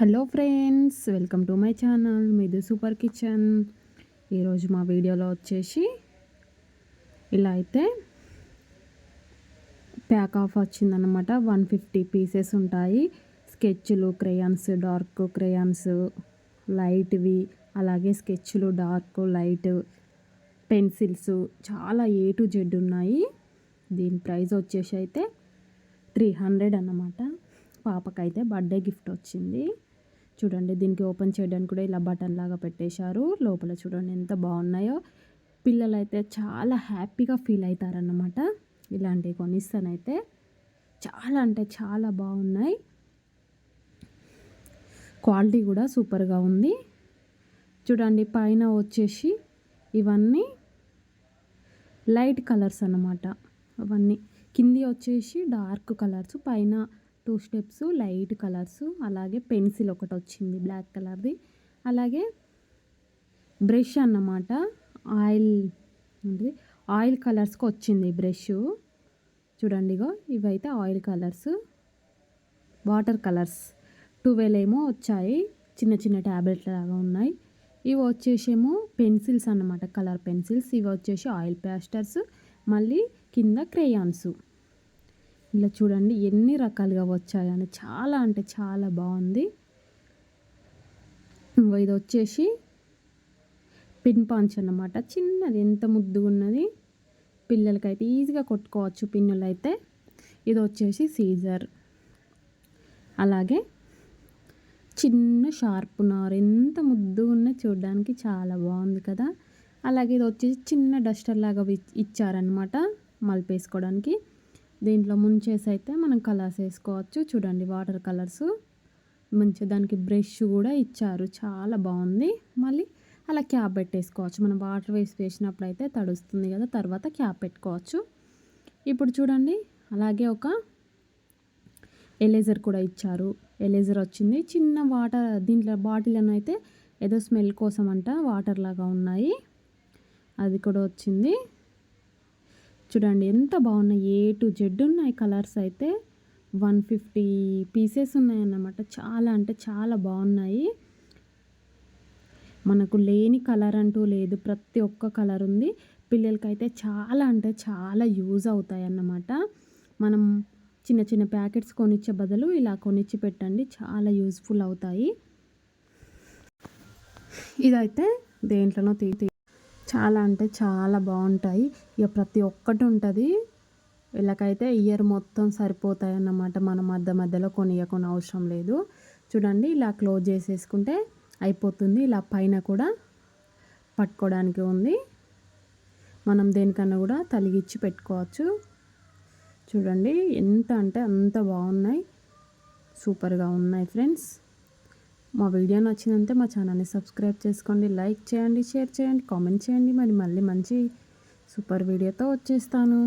Hello friends welcome to my channel మీది super kitchen. ఈరోజు మా వీడియోలో వచ్చేసి ఇలా అయితే ప్యాక్ ఆఫ్ వచ్చిందనమాట వన్ ఫిఫ్టీ పీసెస్ ఉంటాయి. స్కెచ్లు క్రేయాన్స్ డార్క్ క్రేయాన్స్ లైట్వి అలాగే స్కెచ్లు డార్క్ లైట్ పెన్సిల్స్ చాలా ఏ టు జెడ్ ఉన్నాయి. దీని ప్రైస్ వచ్చేసి అయితే త్రీ హండ్రెడ్ అన్నమాట. పాపకైతే బర్త్డే గిఫ్ట్ వచ్చింది. చూడండి దీనికి ఓపెన్ చేయడానికి కూడా ఇలా బటన్ లాగా పెట్టేశారు. లోపల చూడండి ఎంత బాగున్నాయో. పిల్లలు అయితే చాలా హ్యాపీగా ఫీల్ అవుతారన్నమాట. ఇలాంటివి కొనిస్తానైతే చాలా అంటే చాలా బాగున్నాయి. క్వాలిటీ కూడా సూపర్గా ఉంది. చూడండి పైన వచ్చేసి ఇవన్నీ లైట్ కలర్స్ అన్నమాట. అవన్నీ. కింది వచ్చేసి డార్క్ కలర్స్ పైన టూ స్టెప్స్ లైట్ కలర్స్ అలాగే పెన్సిల్ ఒకటి వచ్చింది బ్లాక్ కలర్ది. అలాగే బ్రష్ అన్నమాట. ఆయిల్ ఏంటిది? ఆయిల్ కలర్స్కి వచ్చింది బ్రష్. చూడండి ఇగో ఇవైతే oil colours water colours. Twelve ఏమో వచ్చాయి చిన్న చిన్న ట్యాబ్లెట్ లాగా ఉన్నాయి. ఇవి వచ్చేసేమో పెన్సిల్స్ అన్నమాట కలర్ పెన్సిల్స్. ఇవి వచ్చేసి ఆయిల్ ప్యాస్టర్స్ మళ్ళీ కింద క్రేయాన్స్. ఇలా చూడండి ఎన్ని రకాలుగా వచ్చాయని. చాలా అంటే చాలా బాగుంది. ఇది వచ్చేసి పిన్ పాంచ్ అన్నమాట. చిన్నది ఎంత ముద్దుగా ఉన్నది పిల్లలకైతే ఈజీగా కొట్టుకోవచ్చు పిన్నులు అయితే ఇది వచ్చేసి సీజర్. అలాగే చిన్న షార్ప్నర్ ఎంత ముద్దుగా ఉన్న చూడడానికి చాలా బాగుంది కదా. అలాగే ఇది వచ్చేసి చిన్న డస్టర్ లాగా ఇచ్చారనమాట మలిపేసుకోవడానికి. దీంట్లో ముంచేసి అయితే మనం కలర్స్ వేసుకోవచ్చు. చూడండి వాటర్ కలర్స్. మంచి దానికి బ్రష్ కూడా ఇచ్చారు. చాలా బాగుంది. మళ్ళీ అలా క్యాప్ పెట్టేసుకోవచ్చు. మనం వాటర్ వేసి వేసినప్పుడు అయితే తడుస్తుంది కదా తర్వాత క్యాప్ పెట్టుకోవచ్చు. ఇప్పుడు చూడండి అలాగే ఒక ఎలేజర్ కూడా ఇచ్చారు. ఎలేజర్ వచ్చింది. చిన్న వాటర్ దీంట్లో బాటిల్ అయితే ఏదో స్మెల్ కోసం అంట వాటర్ లాగా ఉన్నాయి. అది కూడా వచ్చింది. చూడండి ఎంత బాగున్నాయి. ఏ టు జెడ్ ఉన్నాయి కలర్స్ అయితే. వన్ ఫిఫ్టీ పీసెస్ ఉన్నాయన్నమాట. చాలా అంటే చాలా బాగున్నాయి. మనకు లేని కలర్ అంటూ లేదు. ప్రతి ఒక్క కలర్ ఉంది. పిల్లలకైతే చాలా అంటే చాలా యూజ్ అవుతాయి అన్నమాట మనం చిన్న చిన్న ప్యాకెట్స్ కొనిచ్చే బదులు ఇలా కొనిచ్చి పెట్టండి. చాలా యూజ్ఫుల్ అవుతాయి. ఇదైతే దేంట్లోనో తీ చాలా అంటే చాలా బాగుంటాయి. ఇక ప్రతి ఒక్కటి ఉంటుంది. వీళ్ళకైతే ఇయర్ మొత్తం సరిపోతాయి అన్నమాట మనం మధ్య మధ్యలో కొనియకొని అవసరం లేదు. చూడండి ఇలా క్లోజ్ చేసేసుకుంటే అయిపోతుంది. ఇలా పైన కూడా పట్టుకోవడానికి ఉంది. మనం దేనికన్నా కూడా తలిగిచ్చి పెట్టుకోవచ్చు. చూడండి ఎంత అంటే అంత బాగున్నాయి. సూపర్గా ఉన్నాయి ఫ్రెండ్స్. మా వీడియో నచ్చినంతే మా ఛానల్ని సబ్స్క్రైబ్ చేసుకోండి లైక్ చేయండి షేర్ చేయండి కామెంట్ చేయండి. మరి మళ్ళీ మంచి సూపర్ వీడియోతో వచ్చేస్తాను.